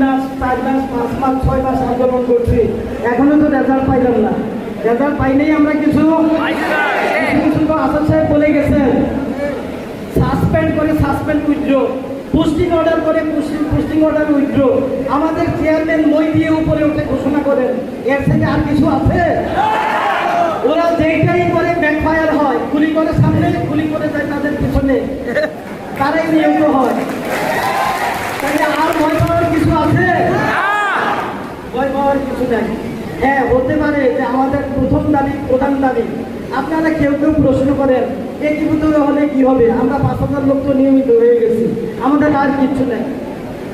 মাস, চার মাস, পাঁচ মাস, ছয় মাস আন্দোলন করছি। এখনও তো রেজাল্ট পাইলাম না। রেজাল্ট পাইলেই আমরা কিছু কিছু তো আসাদ সাহেব বলে গেছেন। সাসপেন্ড করে সাসপেন্ড উইথড্র পোস্টিং অর্ডার করে পোস্টিং পোস্টিং অর্ডার উইথড্র আমাদের চেয়ারম্যান মই দিয়ে উপরে উঠে ঘোষণা করেন। এর থেকে আর কিছু আছে? ওরা যেইটাই করে ব্যাকফায়ার হয়, গুলি করে সামনে, গুলি করে যায় তাদের পিছনে। তারাই নিয়মিত হয়। তাহলে আর ভয় পাওয়ার কিছু আছে ভয় পাওয়ার হ্যাঁ হতে পারে যে আমাদের প্রথম দাবি প্রধান দাবি। আপনারা কেউ কেউ প্রশ্ন করেন একীভূত হলে কি হবে? আমরা পাঁচ হাজার লোক তো নিয়মিত হয়ে গেছি। আমাদের আর কিচ্ছু নেই।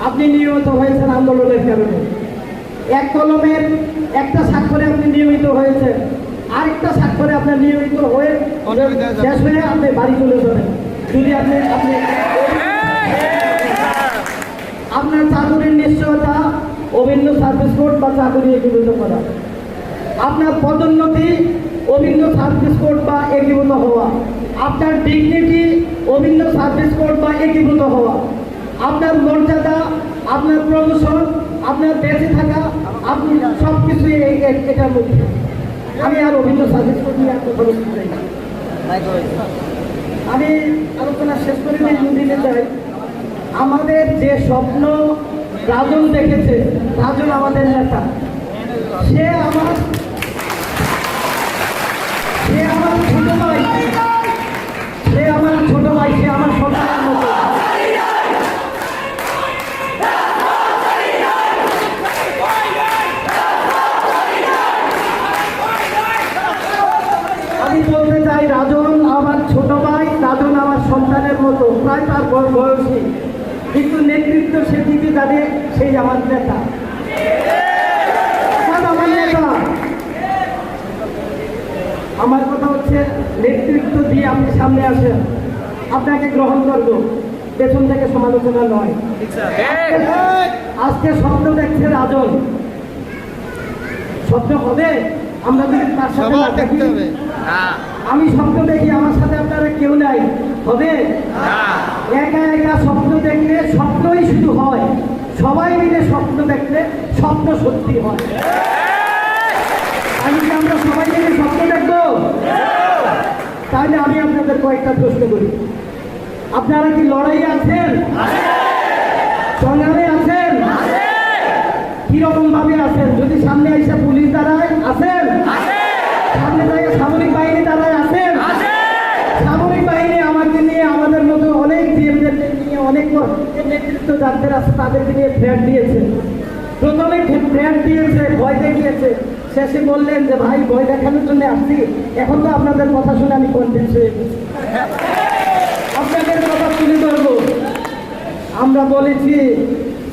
আপনি নিয়মিত হয়েছেন আন্দোলনের কারণে। এক কলমের একটা স্বাক্ষরে আপনি নিয়মিত হয়েছেন। আরেকটা স্বাক্ষরে আপনার নিয়মিত হয়ে শেষ হয়ে আপনি বাড়ি চলে যাবেন। যদি আপনি আপনি আপনার চাকরির নিশ্চয়তা অভিন্ন সার্ভিস কোড বা চাকরি একীভূত করা। আপনার পদোন্নতি অভিন্ন সার্ভিস কোড বা একীভূত হওয়া। আপনার ডিগনিটি অভিন্ন সার্ভিস কোড বা একীভূত হওয়া। আপনার মর্যাদা, আপনার প্রমোশন, আপনার বেঁচে থাকা, আপনি সব কিছুই এটার মধ্যে। আমি আর অভিন্ন সার্ভিস কোড নিয়ে না। আমি আলোচনা শেষ করে দিতে চাই আমাদের যে স্বপ্ন রাজন দেখেছে, রাজন আমাদের নেতা। সে আমার সে আমার ছোট ভাই। সে আমার ছোট ভাই, সে আমার সন্তানের মতো। আমি বলতে চাই, রাজন আমার ছোট ভাই, রাজন আমার সন্তানের মতো। প্রায় তার বয়সী কিন্তু নেতৃত্ব সেদিকে দাঁড়িয়ে সেই আমার নেতা। আমার নেতা। আমার কথা হচ্ছে নেতৃত্ব দিয়ে আপনি সামনে আসেন। আপনাকে গ্রহণ করব। পেছন থেকে সমালোচনা নয়। আজকে স্বপ্ন দেখছে রাজন। স্বপ্ন হবে? আমরা যদি তার সাথে না আমি স্বপ্ন দেখি আমার সাথে আপনারা কেউ নাই। হবে? একা একা স্বপ্ন দেখলে স্বপ্নই শুধু হয়। সবাই মিলে স্বপ্ন দেখলে স্বপ্ন সত্যি হয়। আমি কি আমরা সবাই মিলে স্বপ্ন দেখব? তাহলে আমি আপনাদের কয়েকটা প্রশ্ন করি। আপনারা কি লড়াই আছেন? সংগ্রামে আছেন কীরকম ভাবে আছেন? যদি সামনে এসে পুলিশ দাঁড়ায় আছেন? সামনে থেকে সামরিক বাহিনী দাঁড়ায় আছেন? সামরিক বাহিনী আমাকে নিয়ে আমাদের মতো অনেক জিএমদের নিয়ে অনেক নেতৃত্ব যাদের আছে তাদেরকে নিয়ে ফ্ল্যাট দিয়েছে। প্রথমে ফ্ল্যাট দিয়েছে ভয় দেখিয়েছে। শেষে বললেন যে ভাই ভয় দেখানোর জন্য আসছি। এখন তো আপনাদের কথা শুনে আমি কনভিন্স হয়ে আপনাদের কথা তুলে ধরবো। আমরা বলেছি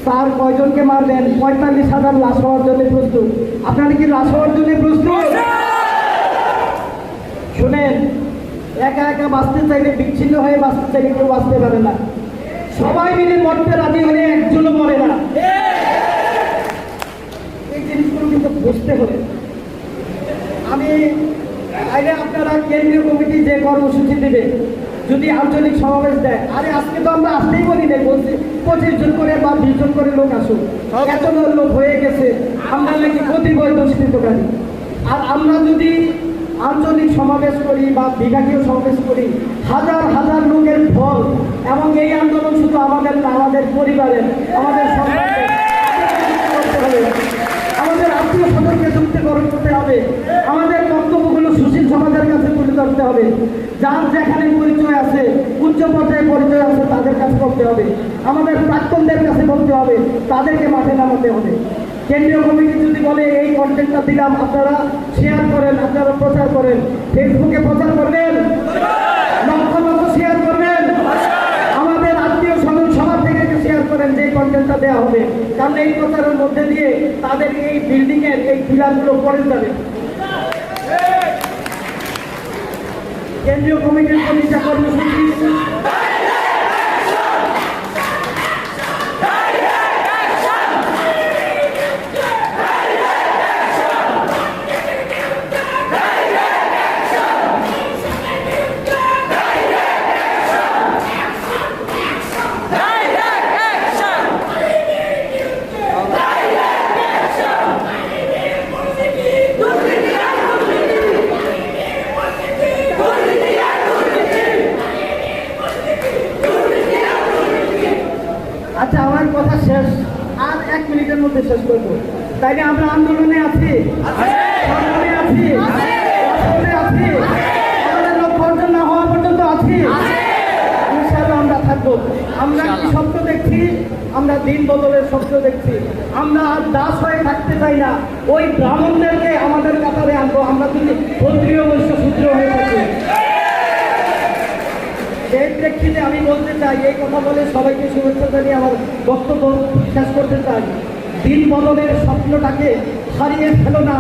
স্যার কয়জনকে মারবেন? পঁয়তাল্লিশ হাজার লাশ হওয়ার জন্য প্রস্তুত। আপনারা কি লাশ হওয়ার জন্য প্রস্তুত? শুনেন, একা একা বাঁচতে চাইলে বিচ্ছিন্ন হয়ে বাঁচতে চাইলে কেউ বাঁচতে পারে না। সবাই মিলে মরতে রাজি হলে একজনও মরে না। এই জিনিসগুলো কিন্তু বুঝতে হবে। আমি আইলে আপনারা কেন্দ্রীয় কমিটি যে কর্মসূচি দেবে, যদি আঞ্চলিক সমাবেশ দেয়। আরে আজকে তো আমরা আসতেই বলি নাই বলছি। পঁচিশ জন করে বা বিশ জন করে লোক আসুক এত লোক হয়ে গেছে আমরা নাকি বই দুষ্কৃতকারী। আর আমরা যদি আঞ্চলিক সমাবেশ করি বা বিভাগীয় সমাবেশ করি হাজার হাজার লোকের ফল এবং এই আন্দোলন শুধু আমাদের না আমাদের পরিবারের আমাদের সন্তানদের করতে হবে আমাদের আত্মীয় স্বজনকে যুক্তিকরণ করতে হবে আমাদের বক্তব্যগুলো সুশীল সমাজের ধরতে হবে। যার যেখানে পরিচয় আছে, উচ্চ পর্যায়ে পরিচয় আছে, তাদের কাছে করতে হবে। আমাদের প্রাক্তনদের কাছে বলতে হবে। তাদেরকে মাঠে নামাতে হবে। কেন্দ্রীয় কমিটি যদি বলে, এই কন্টেন্টটা দিলাম, আপনারা শেয়ার করেন, আপনারা প্রচার করেন ফেসবুকে প্রচার করবেন? লক্ষ লক্ষ শেয়ার করবেন? আমাদের আত্মীয় স্বজন সবার থেকে শেয়ার করেন যে কন্টেন্টটা দেওয়া হবে। কারণ এই প্রচারের মধ্যে দিয়ে তাদের এই বিল্ডিং এর এই পিলারগুলো পড়ে যাবে। কেন্দ্রীয় কমিটির কমিটি কর্মসূচি আমরা আন্দোলনে আছি। আছি। আছি। আমাদের লক্ষ্য অর্জন না হওয়া পর্যন্ত আছি। ইনশাআল্লাহ আমরা থাকব। আমরা কি স্বপ্ন দেখছি? আমরা দিন বদলের স্বপ্ন দেখছি। আমরা আর দাস হয়ে থাকতে চাই না। ওই ব্রাহ্মণদেরকে আমাদের কাতারে আনব। আমরা যদি ক্ষত্রিয় বৈশ্য সূত্র হয়ে থাকি। সেই প্রেক্ষিতে আমি বলতে চাই এই কথা বলে সবাইকে শুভেচ্ছা জানিয়ে আমার বক্তব্য শেষ দিন বদলের স্বপ্নটাকে হারিয়ে ফেলো না।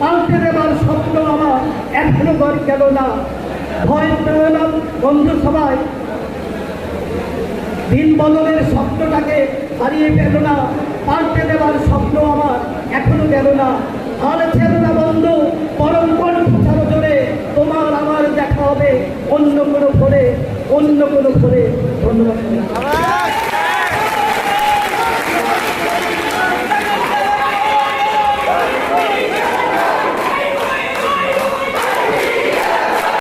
পাল্টে দেবার স্বপ্ন আমার এখনও ঘর গেল না। ভয় না বন্ধু সবাই। দিন বদলের স্বপ্নটাকে হারিয়ে পেল না। পাল্টে দেবার স্বপ্ন আমার এখনও গেল না। আর ছিল না বন্ধু, পরম কণ্ঠ ছাড়ো জোরে। তোমার আমার দেখা হবে অন্য কোনো ঘরে অন্য কোনো ঘরে ধন্যবাদ।